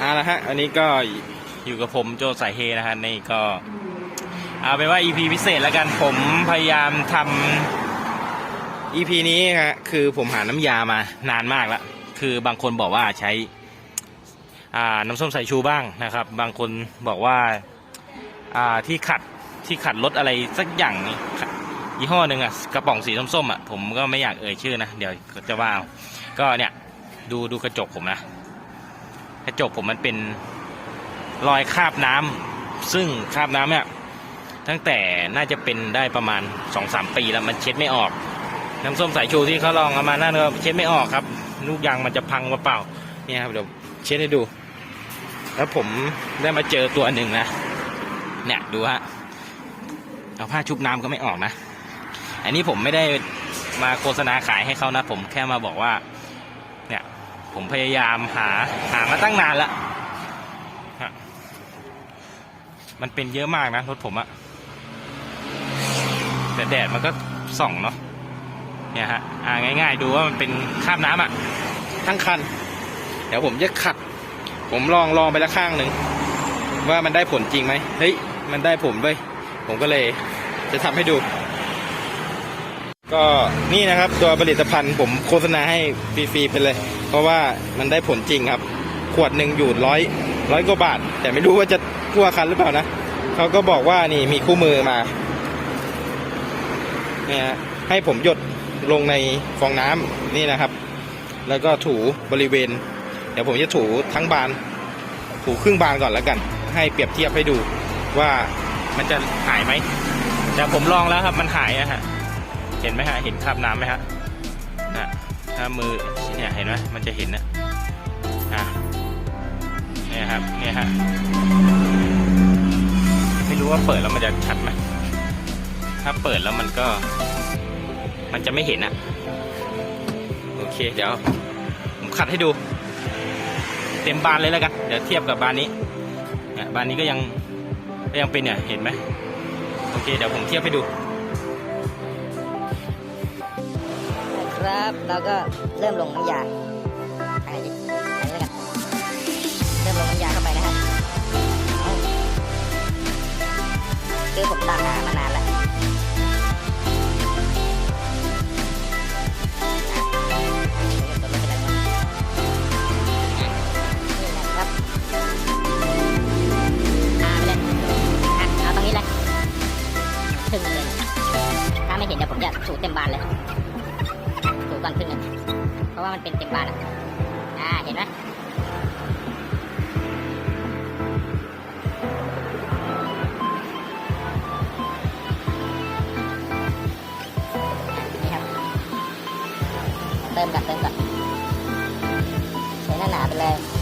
เอาละฮะ อันนี้ก็อยู่กับผมโจสายเฮนะฮะนี่ก็เอาเป็นว่า EP พิเศษแล้วกันผมพยายามทำ EP นี้ฮะคือผมหาน้ำยามานานมากแล้วคือบางคนบอกว่าใช้อ่าน้ำส้มสายชูบ้างนะครับ บางคนบอกว่าอ่าที่ขัดที่ขัดรถอะไรสักอย่างนี่ยี่ห้อหนึ่งอะกระป๋องสีส้มๆอะผมก็ไม่อยากเอ่ยชื่อนะ เดี๋ยวจะว่าก็เนี่ยดูดูกระจกผมนะ กระจกผมมันเป็นรอยคราบน้ำซึ่งคราบน้ำเนี่ยตั้งแต่น่าจะเป็นได้ประมาณสองสามปีแล้วมันเช็ดไม่ออก น้ำส้มสายชูที่เขาลองเอามานั่นก็เช็ดไม่ออกครับ ลูกยางมันจะพังเปล่าเนี่ยครับเดี๋ยวเช็ดให้ดู แล้วผมได้มาเจอตัวหนึ่งนะเนี่ยดูฮะเอาผ้าชุบน้ำก็ไม่ออกนะ อันนี้ผมไม่ได้มาโฆษณาขายให้เขานะ ผมแค่มาบอกว่า ผมพยายามหาหามาตั้งนานแล้วฮะมันเป็นเยอะมากนะรถผมอะแต่แดดมันก็ส่องเนาะเนี่ยฮะอ่าง่าย ๆ ดูว่ามันเป็นคราบน้ำอะทั้งคัน เดี๋ยวผมจะขัด ผมลองลองไปละข้างหนึ่งว่ามันได้ผลจริงไหมเฮ้ยมันได้ผลเว้ยผมก็เลยจะทำให้ดู ก็นี่นะครับตัวผลิตภัณฑ์ผมโฆษณาให้ฟรีๆไปเลย เพราะว่ามันได้ผลจริงครับ ขวดหนึ่งอยู่ร้อยร้อยกว่าบาท แต่ไม่รู้ว่าจะทั่วคันหรือเปล่านะเขาก็บอกว่านี่มีคู่มือมาเนี่ยให้ผมหยดลงในฟองน้ำนี่นะครับ แล้วก็ถูบริเวณ เดี๋ยวผมจะถูทั้งบาน ถูครึ่งบานก่อนแล้วกัน ให้เปรียบเทียบให้ดูว่ามันจะหายไหมแต่ผมลองแล้วครับมันหายอะฮะ เห็นไหมฮะ เห็นคราบน้ำไหมฮะนะถ้ามือเนี่ยเห็นไหมมันจะเห็นนะอะเนี่ยครับเนี่ยฮะไม่รู้ว่าเปิดแล้วมันจะชัดไหมถ้าเปิดแล้วมันก็ มันจะไม่เห็นอะโอเค เดี๋ยวผมขัดให้ดู เต็มบานเลยแล้วกัน เดี๋ยวเทียบกับบานนี้เนี่ยบานนี้ก็ยังก็ยังเป็นเนี่ยเห็นไหมโอเค เดี๋ยวผมเทียบให้ดู ครับ เราก็เริ่มลงน้ำยาอันนี้อันนี้แล้วกันเริ่มลงน้ำยาเข้าไปนะครับคือผมตามหามานานแล้วเอาตรงนี้เลยถึงเลยถ้าไม่เห็นเดี๋ยวผมจะสูดเต็มบานเลย ก่อนครึ่งหนึงเพราะว่ามันเป็นเต็มบานอะอ่าเห็นไหมนี่ครับเติมกับเติมกับใช้หน้าหนาไปเลย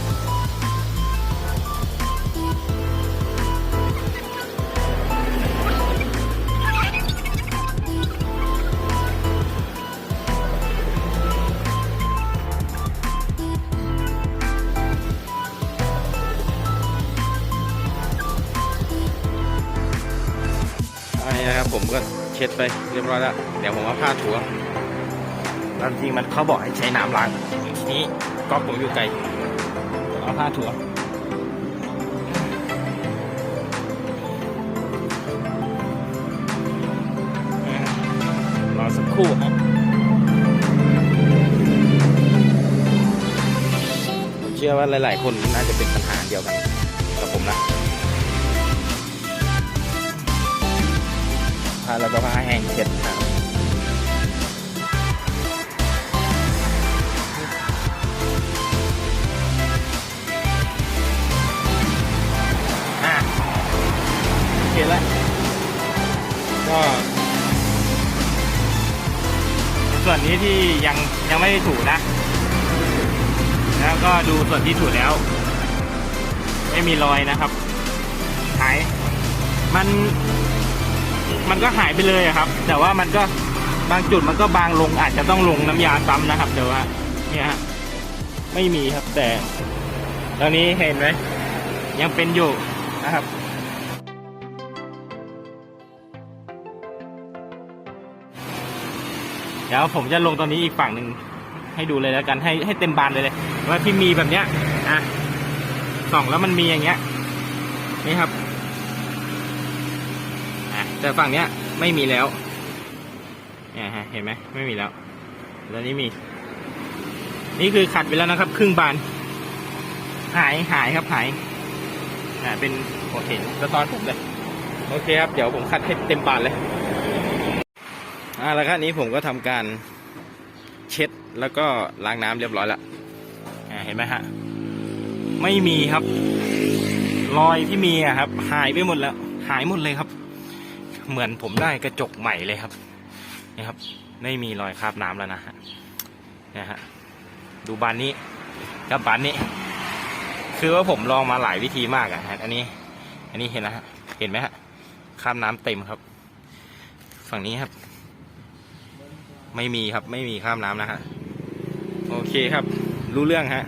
นนี้นะครับผมก็เช็ดไปเรียบร้อยแล้ว เดี๋ยวผมเอาผ้าถูตามจริงมันเขาบอกให้ใช้น้ำล้างทีนี้ก๊อกผมอยู่ไกลเอาผ้าถูรอสักครู่ครับผมเชื่อว่าหลาย ๆ คนน่าจะเป็นปัญหาเดียวกันกับผมนะ ผ้าแล้วก็ผ้าแห้งเช็ดนะครับอะโอเคแล้วก็ส่วนนี้ที่ยังยังไม่ได้ถูนะ แล้วก็ดูส่วนที่ถูแล้ว ไม่มีรอยนะครับหายมัน มันก็หายไปเลยครับ แต่ว่ามันก็บางจุดมันก็บางลงอาจจะต้องลงน้ำยาซ้ำนะครับเดี๋ยวว่าเนี่ยฮะไม่มีครับแต่ ตอนนี้เห็นไหมยังเป็นอยู่นะครับเดี๋ยวผมจะลงตอนนี้อีกฝั่งหนึ่งให้ดูเลยแล้วกันให้ให้เต็มบานเลยเลยว่าที่มีแบบเนี้ยอะส่องแล้วมันมีอย่างเงี้ยนี่ครับ แต่ฝั่งเนี้ยไม่มีแล้วเนี่ยฮะเห็นไหมไม่มีแล้วแล้วนี้มี นี่คือขัดไปแล้วนะครับ ครึ่งบาน หายหายครับหายอ่าเป็นโอเคสะท้อนผมเลยโอเคครับ เดี๋ยวผมคัดให้เต็มบานเลยอ่าแล้วก็นี้ผมก็ทำการเช็ดแล้วก็ล้างน้ำเรียบร้อยแล้วอ่าเห็นไหมฮะ ไม่มีครับ รอยที่มีอะครับ หายไปหมดแล้ว หายหมดเลยครับ เหมือนผมได้กระจกใหม่เลยครับนี่ครับ ไม่มีรอยคราบน้ำแล้วนะฮะเนี่ยฮะดูบานนี้กับบานนี้ คือว่าผมลองมาหลายวิธีมากอะฮะอันนี้ อันนี้เห็นนะฮะเห็นไหมฮะคราบน้ำเต็มครับ ฝั่งนี้ครับ ไม่มีครับไม่มีคราบน้ำนะฮะโอเคครับ รู้เรื่องฮะ